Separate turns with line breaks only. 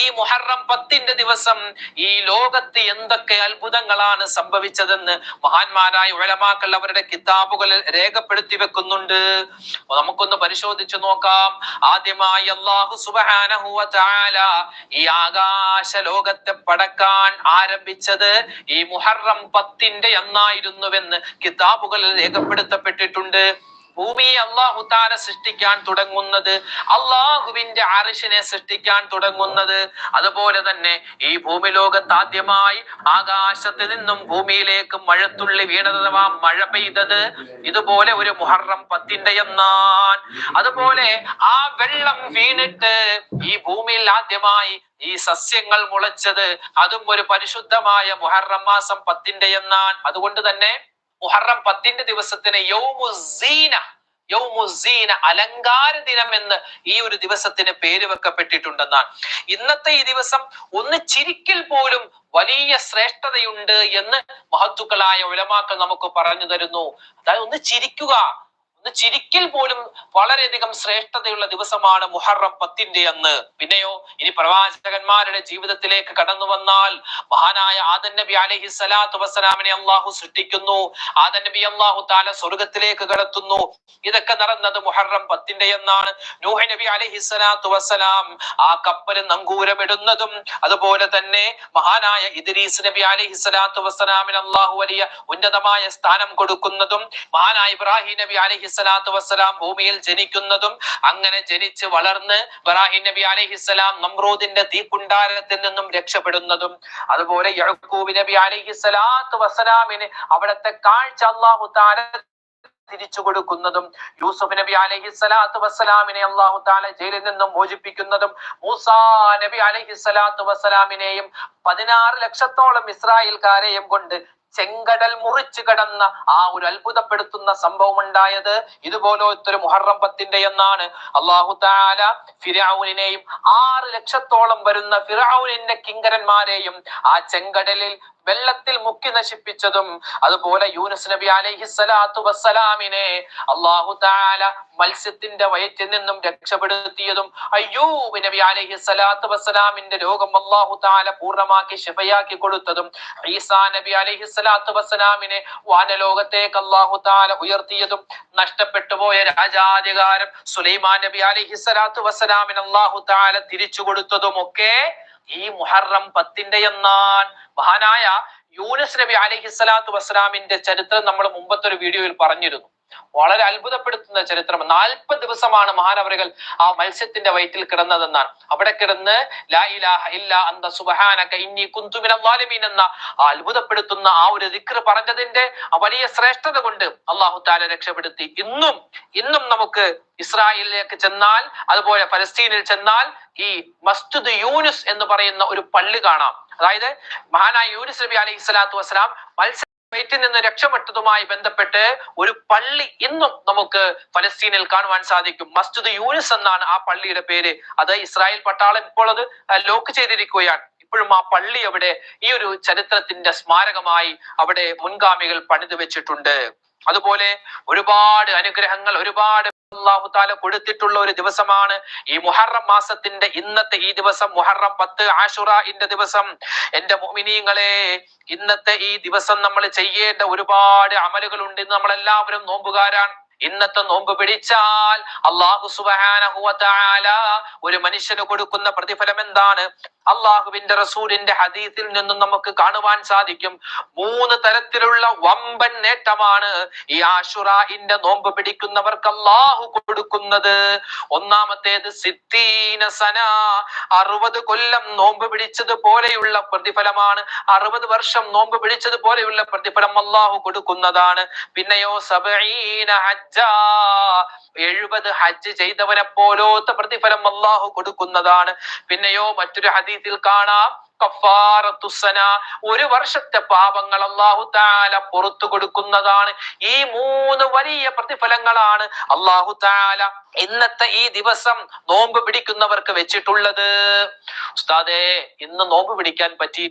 ഈ മുഹറം പത്തിന്റെ ദിവസം ഈ ലോകത്ത് എന്തൊക്കെ അത്ഭുതങ്ങളാണ് സംഭവിച്ചതെന്ന് മഹാന്മാരായ ഉലമാക്കൾ അവരുടെ കിതാബുകളിൽ രേഖപ്പെടുത്തി വെക്കുന്നുണ്ട്. നമുക്കൊന്ന് പരിശോധിച്ചു നോക്കാം. ആദ്യമായി അള്ളാഹു സുബ്ഹാനഹു വ തആല ഈ ആകാശ ലോകത്തെ പടക്കാൻ ആരംഭിച്ചത് ഈ മുഹറം പത്തിന്റെ എന്നായിരുന്നുവെന്ന് കിതാബുകളിൽ രേഖപ്പെടുത്തപ്പെട്ടിട്ടുണ്ട്. ഭൂമിയെ അള്ളാഹു താല സൃഷ്ടിക്കാൻ തുടങ്ങുന്നത് അള്ളാഹുവിന്റെ അറിഷിനെ സൃഷ്ടിക്കാൻ തുടങ്ങുന്നത്. അതുപോലെ തന്നെ ഈ ഭൂമി ലോകത്ത് ആദ്യമായി ആകാശത്ത് നിന്നും ഭൂമിയിലേക്ക് മഴത്തുള്ളി വീണത് അഥവാ മഴ പെയ്തത് ഇതുപോലെ ഒരു മുഹറം പത്തിന്റെ എന്നാൻ അതുപോലെ ആ വെള്ളം വീണിട്ട് ഈ ഭൂമിയിൽ ആദ്യമായി ഈ സസ്യങ്ങൾ മുളച്ചത് അതും ഒരു പരിശുദ്ധമായ മുഹറം മാസം പത്തിന്റെ എന്നാൻ അതുകൊണ്ട് തന്നെ മുഹറം പത്തിന്റെ ദിവസത്തിന് യൗമുസീന യൗമുസീന അലങ്കാര ദിനം എന്ന് ഈ ഒരു ദിവസത്തിന് പേര് വെക്കപ്പെട്ടിട്ടുണ്ടെന്നാണ്. ഇന്നത്തെ ഈ ദിവസം ഒന്ന് ചിരിക്കൽ പോലും വലിയ ശ്രേഷ്ഠതയുണ്ട് എന്ന് മഹത്തുക്കളായ ഉലമാക്കൾ നമുക്ക് പറഞ്ഞു തരുന്നു. അതായത് ഒന്ന് ചിരിക്കുക. ഒന്ന് ചിരിക്കൽ പോലും വളരെയധികം ശ്രേഷ്ഠതയുള്ള ദിവസമാണ് മുഹറം പത്തിന്റെ അന്ന്. പിന്നെയോ ഇനി പ്രവാചകന്മാരുടെ ജീവിതത്തിലേക്ക് കടന്നു വന്നാൽ മഹാനായ ആദൻ നബി അലഹി സലാത്തു വസ്സലാമിനെ അള്ളാഹു സൃഷ്ടിക്കുന്നു. ആദൻ നബി അള്ളാഹു താല സ്വർഗത്തിലേക്ക് കടത്തുന്നു. ഇതൊക്കെ നടന്നത് മുഹറം പത്തിന്റെ എന്നാണ് നൂഹ നബി അലഹി സലാത്തു വസ്സലാം ആ കപ്പൽ നങ്കൂരമിടുന്നതും അതുപോലെ തന്നെ മഹാനായ ഇദ്രീസ് നബി അലഹി സലാത്തു വസ്സലാമിന് അള്ളാഹു വലിയ ഉന്നതമായ സ്ഥാനം കൊടുക്കുന്നതും മഹാനായ ഇബ്രാഹിം നബി അലഹി സ്വലാത്തു വസ്സലാം ഭൂമിയിൽ ജനിക്കുന്നതും അങ്ങനെ ജനിച്ച് വളർന്ന് ഇബ്രാഹിം നബി അലഹിസ്സലാം നമ്രൂദിന്റെ തീക്കുണ്ടാരത്തിൽ നിന്നും രക്ഷപ്പെടുന്നതും. അതുപോലെ യഴക്കൂബ് നബി അലഹിസ്സലാത്തു വസ്സലാമിന് അവിടുത്തെ കാഴ്ച അള്ളാഹു താര തിരിച്ചു കൊടുക്കുന്നതും യൂസുഫ് നബി അലഹി സ്വലാത്തു വസ്സലാമിനെ അള്ളാഹു താല ജയിലിൽ നിന്നും മോചിപ്പിക്കുന്നതും മൂസാ നബി അലഹി സ്വലാത്തു വസ്സലാമിനെയും പതിനാറ് ലക്ഷത്തോളം ഇസ്രായേൽക്കാരെയും കൊണ്ട് ചെങ്കടൽ മുറിച്ചു കടന്ന ആ ഒരു അത്ഭുതപ്പെടുത്തുന്ന സംഭവം ഉണ്ടായത് ഇതുപോലെ ഒരു മുഹറം പത്തിന്റെ എന്നാണ്. അള്ളാഹു താല ഫിറൌനിനെയും ആറ് ലക്ഷത്തോളം വരുന്ന ഫിറാവുനിന്റെ കിങ്കരന്മാരെയും ആ ചെങ്കടലിൽ വെള്ളത്തിൽ മുക്കി നശിപ്പിച്ചതും അതുപോലെ യൂനുസ് നബി അലൈഹി സ്വലാത്തു വസ്സലാമിനെ അള്ളാഹു താല മത്സ്യത്തിന്റെ വയറ്റിൽ നിന്നും രക്ഷപ്പെടുത്തിയതും അയ്യൂബ് നബി അലൈഹി സ്വലാത്തു വസ്സലാമിന്റെ രോഗം അള്ളാഹു താല പൂർണമാക്കി ശിഫയാക്കി കൊടുത്തതും ഈസാ നബി അലൈഹി സ്വലാത്തു വസ്സലാമിനെ വാനലോകത്തേക്ക് അള്ളാഹു താല ഉയർത്തിയതും നഷ്ടപ്പെട്ടു പോയ രാജാധികാരം സുലൈമാൻ നബി അലൈഹി സ്വലാത്തു വസ്സലാമിന് അള്ളാഹു താല തിരിച്ചു കൊടുത്തതും ഒക്കെ ഈ മുഹറം പത്തിന്റെ എന്നാൻ മഹാനായ യൂനസ് നബി അലൈഹി സ്വലാത്തു വസ്സലാമിന്റെ ചരിത്രം നമ്മൾ മുമ്പത്തെ ഒരു വീഡിയോയിൽ പറഞ്ഞിരുന്നു. വളരെ അത്ഭുതപ്പെടുത്തുന്ന ചരിത്രം. നാൽപ്പത് ദിവസമാണ് മഹാനവറുകൾ ആ മത്സ്യത്തിന്റെ വയറ്റിൽ കിടന്നതെന്നാണ്. അവിടെ കിടന്ന് ലാ ഇലാഹ ഇല്ല ഇന്നി എന്ന ആ അത്ഭുതപ്പെടുത്തുന്ന ആ ഒരു ദിക്ർ പറഞ്ഞതിന്റെ വലിയ ശ്രേഷ്ഠത കൊണ്ട് അള്ളാഹു താല രക്ഷപ്പെടുത്തി. ഇന്നും ഇന്നും നമുക്ക് ഇസ്രായേലിലേക്ക് ചെന്നാൽ അതുപോലെ ഫലസ്തീനിൽ ചെന്നാൽ ഈ മസ്ജിദ് യൂനുസ് എന്ന് പറയുന്ന ഒരു പള്ളി കാണാം. അതായത് മഹാനായ യൂനുസ് നബി അലൈഹി സ്വലാത്തു വസ്സലാം മത്സ്യ വയറ്റിൽ നിന്ന് രക്ഷപ്പെട്ടതുമായി ബന്ധപ്പെട്ട് ഒരു പള്ളി ഇന്നും നമുക്ക് ഫലസ്തീനിൽ കാണുവാൻ സാധിക്കും. മസ്ജിദ് യൂനിസ് എന്നാണ് ആ പള്ളിയുടെ പേര്. അത് ഇസ്രായേൽ പട്ടാളം ഇപ്പോൾ അത് ലോക്ക് ചെയ്തിരിക്കുകയാണ്. ഇപ്പോഴും ആ പള്ളി അവിടെ ഈ ഒരു ചരിത്രത്തിന്റെ സ്മാരകമായി അവിടെ മുൻഗാമികൾ പണിതു വെച്ചിട്ടുണ്ട് അതുപോലെ ഒരുപാട് അനുഗ്രഹങ്ങൾ ഒരുപാട് അള്ളാഹു താല കൊടുത്തിട്ടുള്ള ഒരു ദിവസമാണ് ഈ മുഹറം മാസത്തിന്റെ ഇന്നത്തെ ഈ ദിവസം മുഹറം പത്ത് ആഷുറന്റെ ദിവസം. എന്റെ മോമിനിയങ്ങളെ ഇന്നത്തെ ഈ ദിവസം നമ്മൾ ചെയ്യേണ്ട ഒരുപാട് അമലുകളുണ്ട് ഇന്ന് നമ്മളെല്ലാവരും നോമ്പുകാരാണ്. ഇന്നത്തെ നോമ്പ് പിടിച്ചാൽ അള്ളാഹു സുബാനഹുല ഒരു മനുഷ്യന് കൊടുക്കുന്ന പ്രതിഫലം എന്താണ്? അള്ളാഹുവിന്റെ റസൂലിന്റെ ഹദീസിൽ നിന്നും നമുക്ക് കാണുവാൻ സാധിക്കും. മൂന്ന് തരത്തിലുള്ള വമ്പൻ നേട്ടമാണ് ഈ ആഷുറാഹിന്റെ നോമ്പ് പിടിക്കുന്നവർക്ക് അള്ളാഹു കൊടുക്കുന്നത്. ഒന്നാമത്തേത് സിത്തീന സന. അറുപത് കൊല്ലം നോമ്പ് പിടിച്ചത് പോലെയുള്ള പ്രതിഫലമാണ്. അറുപത് വർഷം നോമ്പ് പിടിച്ചത് പോലെയുള്ള പ്രതിഫലം അള്ളാഹു കൊടുക്കുന്നതാണ്. പിന്നെയോ സബീന ഹജ്ജ. എഴുപത് ഹജ്ജ് ചെയ്തവനെ പോലോത്ത പ്രതിഫലം അള്ളാഹു കൊടുക്കുന്നതാണ്. പിന്നെയോ മറ്റൊരു ഹദീസിൽ കാണാം. ഒരു വർഷത്തെ പാപങ്ങൾ അള്ളാഹു താല പുറത്തു കൊടുക്കുന്നതാണ്. ഈ മൂന്ന് വലിയ പ്രതിഫലങ്ങളാണ് അള്ളാഹു താല ഇന്നത്തെ ഈ ദിവസം നോമ്പ് പിടിക്കുന്നവർക്ക് വെച്ചിട്ടുള്ളത്. ഉസ്താദേ ഇന്ന് നോമ്പ് പിടിക്കാൻ പറ്റി